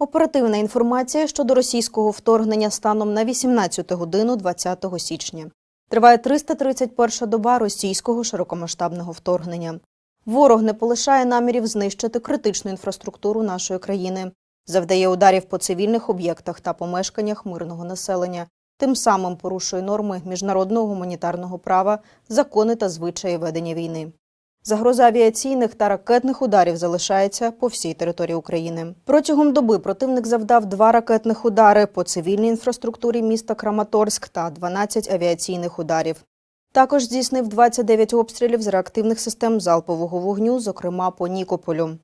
Оперативна інформація щодо російського вторгнення станом на 18 годину 20 січня. Триває 331-ша доба російського широкомасштабного вторгнення. Ворог не полишає намірів знищити критичну інфраструктуру нашої країни, завдає ударів по цивільних об'єктах та помешканнях мирного населення, тим самим порушує норми міжнародного гуманітарного права, закони та звичаї ведення війни. Загроза авіаційних та ракетних ударів залишається по всій території України. Протягом доби противник завдав два ракетних удари по цивільній інфраструктурі міста Краматорськ та 12 авіаційних ударів. Також здійснив 29 обстрілів з реактивних систем залпового вогню, зокрема по Нікополю.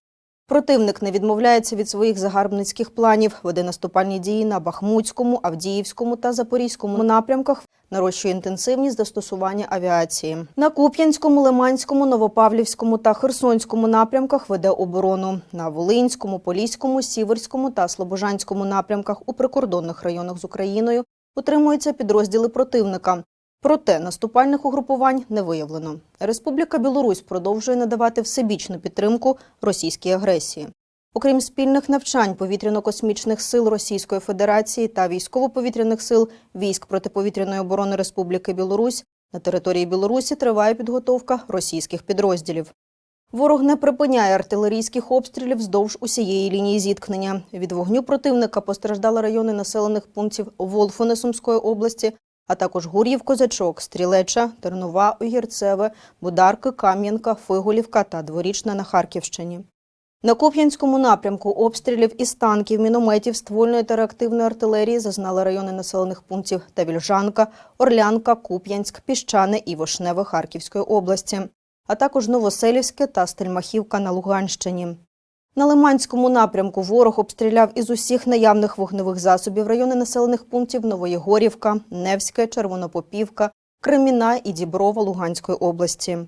Противник не відмовляється від своїх загарбницьких планів, веде наступальні дії на Бахмутському, Авдіївському та Запорізькому напрямках, нарощує інтенсивність застосування авіації. На Куп'янському, Лиманському, Новопавлівському та Херсонському напрямках веде оборону. На Волинському, Поліському, Сіверському та Слобожанському напрямках у прикордонних районах з Україною утримуються підрозділи противника. Проте наступальних угрупувань не виявлено. Республіка Білорусь продовжує надавати всебічну підтримку російській агресії. Окрім спільних навчань повітряно-космічних сил Російської Федерації та військово-повітряних сил військ протиповітряної оборони Республіки Білорусь, на території Білорусі триває підготовка російських підрозділів. Ворог не припиняє артилерійських обстрілів вздовж усієї лінії зіткнення. Від вогню противника постраждали райони населених пунктів Волфони Сумської області, а також Гур'їв, Козачок, Стрілеча, Тернова, Огірцеве, Бударки, Кам'янка, Фиголівка та Дворічна на Харківщині. На Куп'янському напрямку обстрілів із танків, мінометів, ствольної та реактивної артилерії зазнали райони населених пунктів Тавільжанка, Орлянка, Куп'янськ, Піщане і Вишневе Харківської області, а також Новоселівське та Стельмахівка на Луганщині. На Лиманському напрямку ворог обстріляв із усіх наявних вогневих засобів райони населених пунктів Новоєгорівка, Невське, Червонопопівка, Креміна і Діброва Луганської області.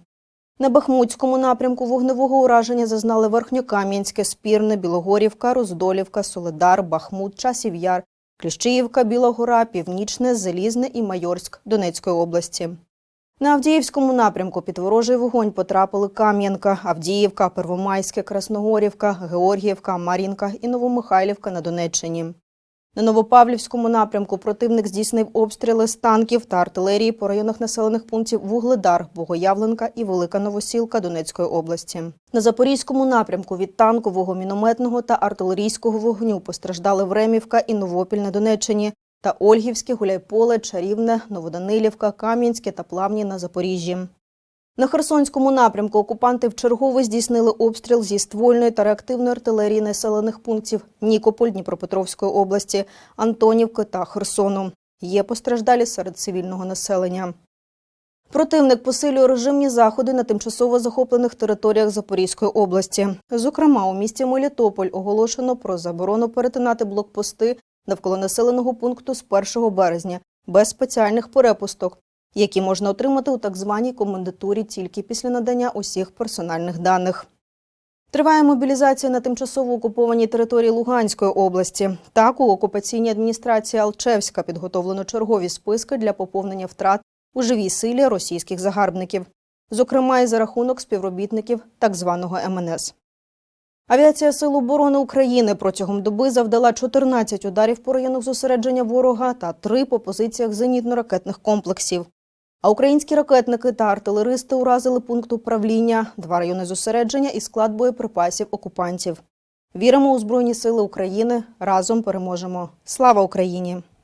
На Бахмутському напрямку вогневого ураження зазнали Верхньокам'янське, Спірне, Білогорівка, Роздолівка, Соледар, Бахмут, Часів Яр, Кліщіївка, Білогора, Північне, Залізне і Майорськ Донецької області. На Авдіївському напрямку під ворожий вогонь потрапили Кам'янка, Авдіївка, Первомайське, Красногорівка, Георгіївка, Мар'їнка і Новомихайлівка на Донеччині. На Новопавлівському напрямку противник здійснив обстріли з танків та артилерії по районах населених пунктів Вугледар, Богоявленка і Велика Новосілка Донецької області. На Запорізькому напрямку від танкового, мінометного та артилерійського вогню постраждали Времівка і Новопіль на Донеччині та Ольгівське, Гуляйполе, Чарівне, Новоданилівка, Кам'янське та Плавні на Запоріжжі. На Херсонському напрямку окупанти вчергово здійснили обстріл зі ствольної та реактивної артилерії населених пунктів Нікополь Дніпропетровської області, Антонівки та Херсону. Є постраждалі серед цивільного населення. Противник посилює режимні заходи на тимчасово захоплених територіях Запорізької області. Зокрема, у місті Мелітополь оголошено про заборону перетинати блокпости навколо населеного пункту з 1 березня без спеціальних перепусток, які можна отримати у так званій комендатурі тільки після надання усіх персональних даних. Триває мобілізація на тимчасово окупованій території Луганської області. Так, у окупаційній адміністрації Алчевська підготовлено чергові списки для поповнення втрат у живій силі російських загарбників, зокрема і за рахунок співробітників так званого МНС. Авіація Сил оборони України протягом доби завдала 14 ударів по районах зосередження ворога та 3 по позиціях зенітно-ракетних комплексів. А українські ракетники та артилеристи уразили пункт управління, два райони зосередження і склад боєприпасів окупантів. Віримо у Збройні Сили України. Разом переможемо. Слава Україні!